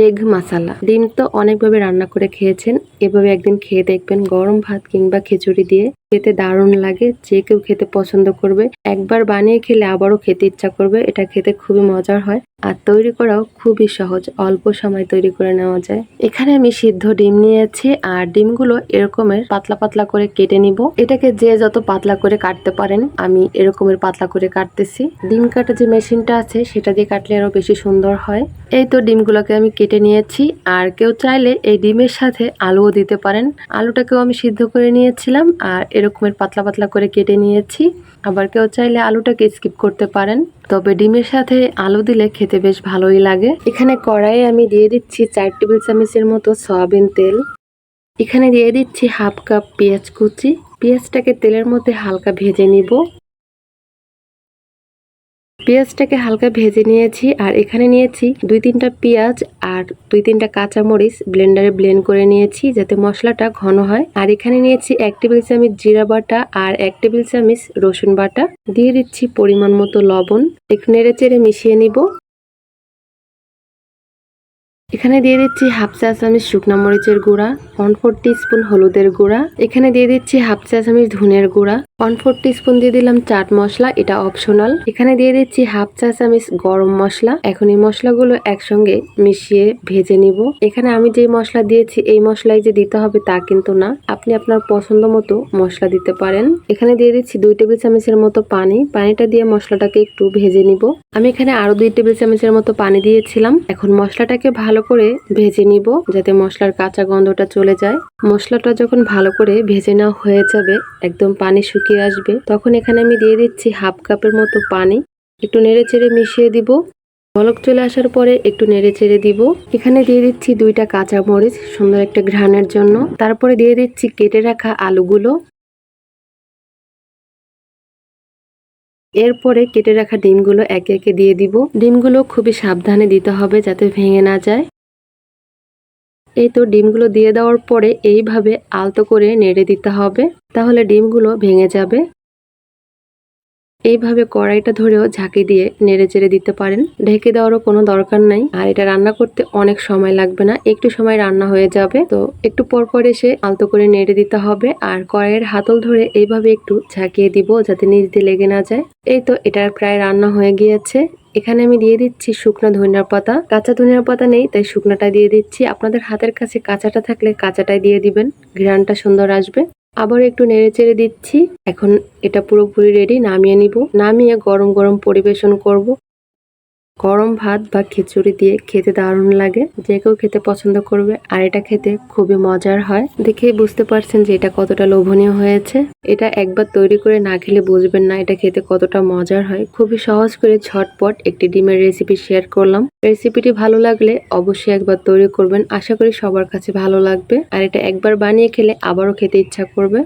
Egg মাসালা। ডিম তো অনেকভাবে রান্না করে খেয়েছেন। এভাবে একদিন খেয়ে দেখবেন গরম ভাত কিংবা খিচুড়ি দিয়ে খেতে দারুণ লাগে, যে কেউ খেতে পছন্দ করবে। একবার বানিয়ে খেলে আবারও খেতে ইচ্ছা করবে, এটা খেতে খুবই মজার হয়। আর তৈরি করাও খুবই সহজ, অল্প সময় তৈরি করে নেওয়া যায়। এখানে আমি সিদ্ধ ডিম নিয়েছি, আর ডিমগুলো এরকমের পাতলা পাতলা করে কেটে নিব। এটাকে যে যত পাতলা করে কাটতে পারেন, আমি এরকমের পাতলা করে কাটতেছি। ডিম কাটা যে মেশিনটা আছে, সেটা দিয়ে কাটলে আরও বেশি সুন্দর হয়। এই তো ডিমগুলোকে আমি কেটে নিয়েছি, আর কেউ চাইলে এই ডিমের সাথে আলুও দিতে পারেন। আলুটাকেও আমি সিদ্ধ করে নিয়েছিলাম, আর এরকমের পাতলা পাতলা করে কেটে নিয়েছি। আবার কেউ চাইলে আলুটাকে স্কিপ করতে পারেন। তবে ডিমের সাথে আলু দিলে খেতে বেশ ভালোই লাগে। এখানে কড়াইয়ে আমি দিয়ে দিচ্ছি চার টেবিল চামচের মতো সয়াবিন তেল। এখানে দিয়ে দিচ্ছি হাফ কাপ পেঁয়াজ কুচি। পেঁয়াজটাকে তেলের মধ্যে হালকা ভেজে নিব। পেঁয়াজটাকে হালকা ভেজে নিয়েছি, আর এখানে নিয়েছি দুই তিনটা পেঁয়াজ আর দুই তিনটা কাঁচামরিচ ব্লেন্ডারে ব্লেন্ড করে নিয়েছি যাতে মশলাটা ঘন হয়। আর এখানে নিয়েছি এক টেবিল চামচ জিরা বাটা আর এক টেবিল চামচ রসুন বাটা। দিয়ে দিচ্ছি পরিমাণ মতো লবণ। একটু নেড়ে চেড়ে মিশিয়ে নিব। এখানে দিয়ে দিচ্ছি হাফ চা চামচ শুকনা মরিচের গুঁড়া, ওয়ান ফোর স্পুন হলুদের গুঁড়া। এখানে দিয়ে দিচ্ছি হাফ চা চামচ ধনের গুঁড়া। ওয়ান ফোর স্পুন দিয়ে দিলাম চাট মশলা, এটা অপশনাল এখানে দিয়ে দিচ্ছি হাফ চা চামচ গরম মশলা। এখন এই মশলাগুলো একসঙ্গে মিশিয়ে ভেজে নিব। এখানে আমি যে মশলা দিয়েছি, এই মশলাই যে দিতে হবে তা কিন্তু না। আপনি আপনার পছন্দ মতো মশলা দিতে পারেন। এখানে দিয়ে দিচ্ছি দুই টেবিল চামচের মতো পানি। পানিটা দিয়ে মশলাটাকে একটু ভেজে নিব। আমি এখানে আরও দুই টেবিল চামচের মতো পানি দিয়েছিলাম। এখন মশলাটাকে ভালো করে ভেজে নিব, যাতে মশলার কাঁচা গন্ধটা চলে যায়। মশলাটা যখন ভালো করে ভেজে নেওয়া হয়ে যাবে, একদম পানি শুকিয়ে আসবে? তখন এখানে আমি দিয়ে দিচ্ছি হাফ কাপের মতো পানি। একটু নেড়ে চেড়ে মিশিয়ে দিব। বলক চলে আসার পরে একটু নেড়ে চেড়ে দিব। এখানে দিয়ে দিচ্ছি দুইটা কাঁচা মরিচ সুন্দর একটা ঘ্রাণের জন্য। তারপরে দিয়ে দিচ্ছি কেটে রাখা আলুগুলো। এরপরে কেটে রাখা ডিমগুলো একে একে দিয়ে দিব। ডিমগুলো খুবই সাবধানে দিতে হবে যাতে ভেঙে না যায়। এই তো ডিমগুলো দিয়ে দেওয়ার পরে এইভাবে আলতো করে নেড়ে দিতে হবে। তাহলে ডিমগুলো ভেঙে যাবে। এইভাবে কড়াইটা ধরেও ঝাঁকি দিয়ে নেড়ে চেড়ে দিতে পারেন। ঢেকে দেওয়ারও কোনো দরকার নাই। আর এটা রান্না করতে অনেক সময় লাগবে না। একটু সময় রান্না হয়ে যাবে। তো একটু পর পর এসে আলতো করে নেড়ে দিতে হবে। আর কড়াইয়ের হাতল ধরে এইভাবে একটু ঝাঁকিয়ে দিব যাতে নিচ দিয়ে লেগে না যায়। এই তো এটার প্রায় রান্না হয়ে গিয়েছে। এখানে আমি দিয়ে দিচ্ছি শুকনো ধনিয়ার পাতা। কাঁচা ধনিয়ার পাতা নেই, তাই শুকনাটা দিয়ে দিচ্ছি। আপনাদের হাতের কাছে কাঁচাটা থাকলে কাঁচাটাই দিয়ে দিবেন। ঘ্রানটা সুন্দর আসবে। আবার একটু নেড়ে চেড়ে দিচ্ছি। এখন এটা পুরোপুরি রেডি নামিয়ে নিব। নামিয়ে গরম গরম পরিবেশন করব। গরম ভাত বা খিচুড়ি দিয়ে খেতে দারুণ লাগে। যে কেউ খেতে পছন্দ করবে, আর এটা খেতে খুবই মজার হয়। দেখেই বুঝতে পারছেন যে এটা কতটা লোভনীয় হয়েছে। এটা একবার তৈরি করে না খেলে বুঝবেন না এটা খেতে কতটা মজার হয়। খুবই সহজ করে ঝটপট একটি ডিমের রেসিপি শেয়ার করলাম। রেসিপিটি ভালো লাগলে অবশ্যই একবার তৈরি করবেন। আশা করি সবার কাছে ভালো লাগবে। আর এটা একবার বানিয়ে খেলে আবারও খেতে ইচ্ছা করবে।